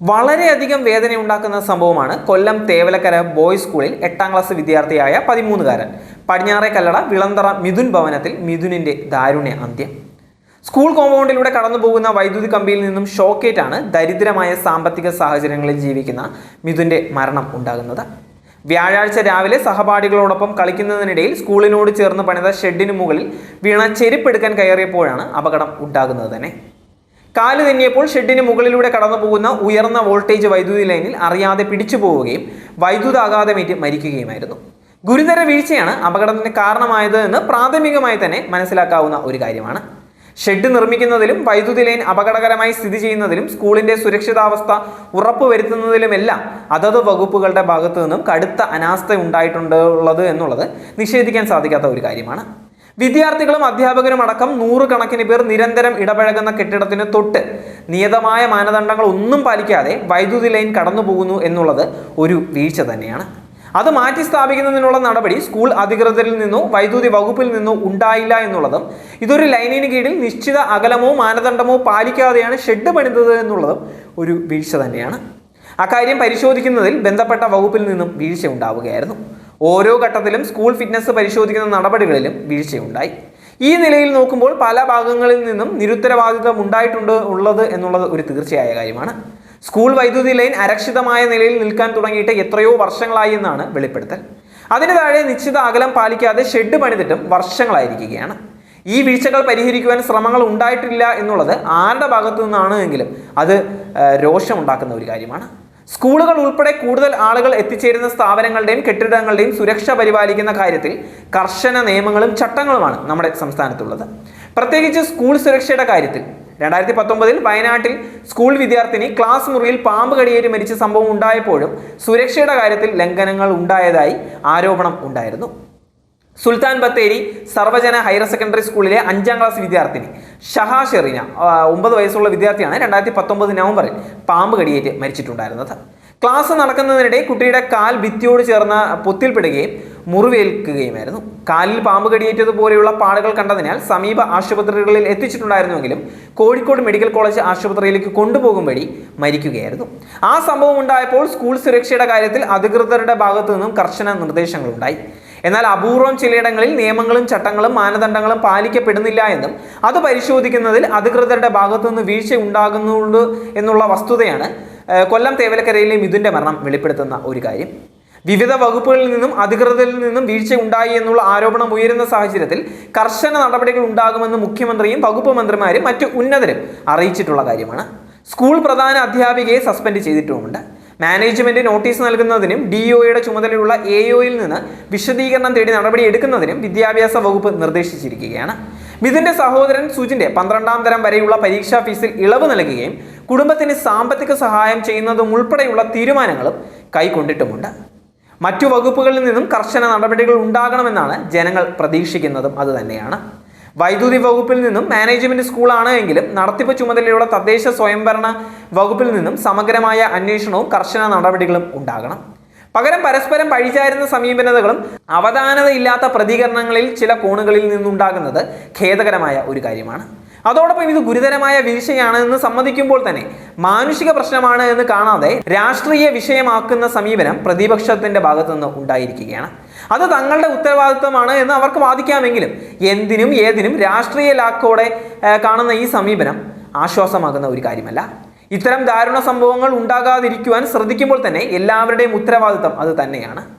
വളരെയധികം വേദന ഉണ്ടാക്കുന്ന സംഭവമാണ് കൊല്ലം തേവലക്കര ബോയ്സ് സ്കൂളിൽ എട്ടാം ക്ലാസ് വിദ്യാർത്ഥിയായ പതിമൂന്നുകാരൻ. പടിഞ്ഞാറെ കല്ലട വിളന്തറ മിഥുൻ ഭവനത്തിൽ മിഥുനിന്റെ ദാരുണ്യ അന്ത്യം. സ്കൂൾ കോമ്പൗണ്ടിലൂടെ കടന്നു പോകുന്ന വൈദ്യുതി കമ്പിയിൽ നിന്നും ഷോക്കേറ്റാണ് ദരിദ്രമായ സാമ്പത്തിക സാഹചര്യങ്ങളിൽ ജീവിക്കുന്ന മിഥുന്റെ മരണം ഉണ്ടാകുന്നത്. വ്യാഴാഴ്ച രാവിലെ സഹപാഠികളോടൊപ്പം കളിക്കുന്നതിനിടയിൽ സ്കൂളിനോട് ചേർന്ന് പണിത ഷെഡിന് മുകളിൽ വീണ ചെരുപ്പെടുക്കാൻ കയറിയപ്പോഴാണ് അപകടം ഉണ്ടാകുന്നത് തന്നെ. കാൽ തെന്നിയപ്പോൾ ഷെഡിന് മുകളിലൂടെ കടന്നു പോകുന്ന ഉയർന്ന വോൾട്ടേജ് വൈദ്യുതി ലൈനിൽ അറിയാതെ പിടിച്ചു പോവുകയും വൈദ്യുതാഘാതമേറ്റ് മരിക്കുകയുമായിരുന്നു. ഗുരുതര വീഴ്ചയാണ് അപകടത്തിന് കാരണമായത് എന്ന് പ്രാഥമികമായി തന്നെ മനസ്സിലാക്കാവുന്ന ഒരു കാര്യമാണ്. ഷെഡ് നിർമ്മിക്കുന്നതിലും വൈദ്യുതി ലൈൻ അപകടകരമായി സ്ഥിതി ചെയ്യുന്നതിലും സ്കൂളിന്റെ സുരക്ഷിതാവസ്ഥ ഉറപ്പുവരുത്തുന്നതിലുമെല്ലാം അതത് വകുപ്പുകളുടെ ഭാഗത്തു നിന്നും കടുത്ത അനാസ്ഥ ഉണ്ടായിട്ടുണ്ടുള്ളത് എന്നുള്ളത് നിഷേധിക്കാൻ സാധിക്കാത്ത ഒരു കാര്യമാണ്. വിദ്യാർത്ഥികളും അധ്യാപകരും അടക്കം നൂറുകണക്കിന് പേർ നിരന്തരം ഇടപഴകുന്ന കെട്ടിടത്തിന് തൊട്ട് നിയതമായ മാനദണ്ഡങ്ങൾ ഒന്നും പാലിക്കാതെ വൈദ്യുതി ലൈൻ കടന്നു പോകുന്നു എന്നുള്ളത് ഒരു വീഴ്ച തന്നെയാണ്. അത് മാറ്റി സ്ഥാപിക്കുന്നതിനുള്ള നടപടി സ്കൂൾ അധികൃതരിൽ നിന്നോ വൈദ്യുതി വകുപ്പിൽ നിന്നോ ഉണ്ടായില്ല എന്നുള്ളതും ഇതൊരു ലൈനിന് കീഴിൽ നിശ്ചിത അകലമോ മാനദണ്ഡമോ പാലിക്കാതെയാണ് ഷെഡ് പണിതത് എന്നുള്ളതും ഒരു വീഴ്ച തന്നെയാണ്. അക്കാര്യം പരിശോധിക്കുന്നതിൽ ബന്ധപ്പെട്ട വകുപ്പിൽ നിന്നും വീഴ്ച ഉണ്ടാവുകയായിരുന്നു. ഓരോ ഘട്ടത്തിലും സ്കൂൾ ഫിറ്റ്നസ് പരിശോധിക്കുന്ന നടപടികളിലും വീഴ്ചയുണ്ടായി. ഈ നിലയിൽ നോക്കുമ്പോൾ പല ഭാഗങ്ങളിൽ നിന്നും നിരുത്തരവാദിത്വം ഉണ്ടായിട്ടുണ്ട് ഉള്ളത് എന്നുള്ളത് ഒരു തീർച്ചയായ കാര്യമാണ്. സ്കൂൾ വൈദ്യുതി ലൈൻ അരക്ഷിതമായ നിലയിൽ നിൽക്കാൻ തുടങ്ങിയിട്ട് എത്രയോ വർഷങ്ങളായി എന്നാണ് വെളിപ്പെടുത്തൽ. അതിന് താഴെ നിശ്ചിത അകലം പാലിക്കാതെ ഷെഡ് പണിതിട്ടും വർഷങ്ങളായിരിക്കുകയാണ്. ഈ വീഴ്ചകൾ പരിഹരിക്കുവാൻ ശ്രമങ്ങൾ ഉണ്ടായിട്ടില്ല എന്നുള്ളത് ആരുടെ ഭാഗത്തു നിന്നാണ് എങ്കിലും അത് രോഷമുണ്ടാക്കുന്ന ഒരു കാര്യമാണ്. സ്കൂളുകൾ ഉൾപ്പെടെ കൂടുതൽ ആളുകൾ എത്തിച്ചേരുന്ന സ്ഥാപനങ്ങളുടെയും കെട്ടിടങ്ങളുടെയും സുരക്ഷ പരിപാലിക്കുന്ന കാര്യത്തിൽ കർശന നിയമങ്ങളും ചട്ടങ്ങളുമാണ് നമ്മുടെ സംസ്ഥാനത്തുള്ളത്. പ്രത്യേകിച്ച് സ്കൂൾ സുരക്ഷയുടെ കാര്യത്തിൽ രണ്ടായിരത്തി പത്തൊമ്പതിൽ വയനാട്ടിൽ സ്കൂൾ വിദ്യാർത്ഥിനി ക്ലാസ് മുറിയിൽ പാമ്പ് കടിയേറ്റ് മരിച്ച സംഭവം ഉണ്ടായപ്പോഴും സുരക്ഷയുടെ കാര്യത്തിൽ ലംഘനങ്ങൾ ഉണ്ടായതായി ആരോപണം ഉണ്ടായിരുന്നു. സുൽത്താൻ ബത്തേരി സർവജന ഹയർ സെക്കൻഡറി സ്കൂളിലെ അഞ്ചാം ക്ലാസ് വിദ്യാർത്ഥിനി. ഷഹാ ഷെറീന ഒമ്പത് വയസ്സുള്ള വിദ്യാർത്ഥിയാണ് രണ്ടായിരത്തി പത്തൊമ്പത് നവംബറിൽ പാമ്പ് കടിയേറ്റ് മരിച്ചിട്ടുണ്ടായിരുന്നത്. ക്ലാസ് നടക്കുന്നതിനിടെ കുട്ടിയുടെ കാൽ ഭിത്തിയോട് ചേർന്ന് പൊത്തിൽപ്പെടുകയും മുറിവേൽക്കുകയുമായിരുന്നു. കാലിൽ പാമ്പ് കടിയേറ്റതുപോലെയുള്ള പാടുകൾ കണ്ടതിനാൽ സമീപ ആശുപത്രികളിൽ എത്തിച്ചിട്ടുണ്ടായിരുന്നുവെങ്കിലും കോഴിക്കോട് മെഡിക്കൽ കോളേജ് ആശുപത്രിയിലേക്ക് കൊണ്ടുപോകും വഴി മരിക്കുകയായിരുന്നു. ആ സംഭവം ഉണ്ടായപ്പോൾ സ്കൂൾ സുരക്ഷയുടെ കാര്യത്തിൽ അധികൃതരുടെ ഭാഗത്തു നിന്നും കർശന നിർദ്ദേശങ്ങളുണ്ടായി. എന്നാൽ അപൂർവം ചിലയിടങ്ങളിൽ നിയമങ്ങളും ചട്ടങ്ങളും മാനദണ്ഡങ്ങളും പാലിക്കപ്പെടുന്നില്ല എന്നും അത് പരിശോധിക്കുന്നതിൽ അധികൃതരുടെ ഭാഗത്തുനിന്ന് വീഴ്ച ഉണ്ടാകുന്നുണ്ട് എന്നുള്ള വസ്തുതയാണ് കൊല്ലം തേവലക്കരയിലെ മിഥുന്റെ മരണം വെളിപ്പെടുത്തുന്ന ഒരു കാര്യം. വിവിധ വകുപ്പുകളിൽ നിന്നും അധികൃതരിൽ നിന്നും വീഴ്ച ഉണ്ടായി എന്നുള്ള ആരോപണം ഉയരുന്ന സാഹചര്യത്തിൽ കർശന നടപടികൾ ഉണ്ടാകുമെന്ന് മുഖ്യമന്ത്രിയും വകുപ്പ് മന്ത്രിമാരും മറ്റ് ഉന്നതരും അറിയിച്ചിട്ടുള്ള കാര്യമാണ്. സ്കൂൾ പ്രധാന അധ്യാപികയെ സസ്പെൻഡ് ചെയ്തിട്ടുമുണ്ട്. മാനേജ്മെന്റ് നോട്ടീസ് നൽകുന്നതിനും ഡി ഒയുടെ ചുമതലയുള്ള എ ഒയിൽ നിന്ന് വിശദീകരണം തേടി നടപടി എടുക്കുന്നതിനും വിദ്യാഭ്യാസ വകുപ്പ് നിർദ്ദേശിച്ചിരിക്കുകയാണ്. മിഥുന്റെ സഹോദരൻ സുജിന്റെ പന്ത്രണ്ടാം തരം വരെയുള്ള പരീക്ഷാ ഫീസിൽ ഇളവ് നൽകുകയും കുടുംബത്തിന് സാമ്പത്തിക സഹായം ചെയ്യുന്നതും ഉൾപ്പെടെയുള്ള തീരുമാനങ്ങളും കൈക്കൊണ്ടിട്ടുമുണ്ട്. മറ്റു വകുപ്പുകളിൽ നിന്നും കർശന നടപടികൾ ഉണ്ടാകണമെന്നാണ് ജനങ്ങൾ പ്രതീക്ഷിക്കുന്നതും അതുതന്നെയാണ്. വൈദ്യുതി വകുപ്പിൽ നിന്നും മാനേജ്മെന്റ് സ്കൂളാണ് എങ്കിലും നടത്തിപ്പ് ചുമതലയുള്ള തദ്ദേശ സ്വയംഭരണ വകുപ്പിൽ നിന്നും സമഗ്രമായ അന്വേഷണവും കർശന നടപടികളും ഉണ്ടാകണം. പകരം പരസ്പരം പഴിചാരുന്ന സമീപനതകളും അവധാനതയില്ലാത്ത പ്രതികരണങ്ങളിൽ ചില കോണുകളിൽ നിന്നുണ്ടാകുന്നത് ഖേദകരമായ ഒരു കാര്യമാണ്. അതോടൊപ്പം ഇത് ഗുരുതരമായ വീഴ്ചയാണ് എന്ന് സമ്മതിക്കുമ്പോൾ തന്നെ മാനുഷിക പ്രശ്നമാണ് എന്ന് കാണാതെ രാഷ്ട്രീയ വിഷയമാക്കുന്ന സമീപനം പ്രതിപക്ഷത്തിന്റെ ഭാഗത്തുനിന്ന് ഉണ്ടായിരിക്കുകയാണ്. അത് തങ്ങളുടെ ഉത്തരവാദിത്വമാണ് എന്ന് അവർക്ക് വാദിക്കാമെങ്കിലും എന്തിനും ഏതിനും രാഷ്ട്രീയ ലാക്കോടെ കാണുന്ന ഈ സമീപനം ആശ്വാസമാകുന്ന ഒരു കാര്യമല്ല. ഇത്തരം ദാരുണ സംഭവങ്ങൾ ഉണ്ടാകാതിരിക്കുവാൻ ശ്രദ്ധിക്കുമ്പോൾ തന്നെ എല്ലാവരുടെയും ഉത്തരവാദിത്വം അത് തന്നെയാണ്.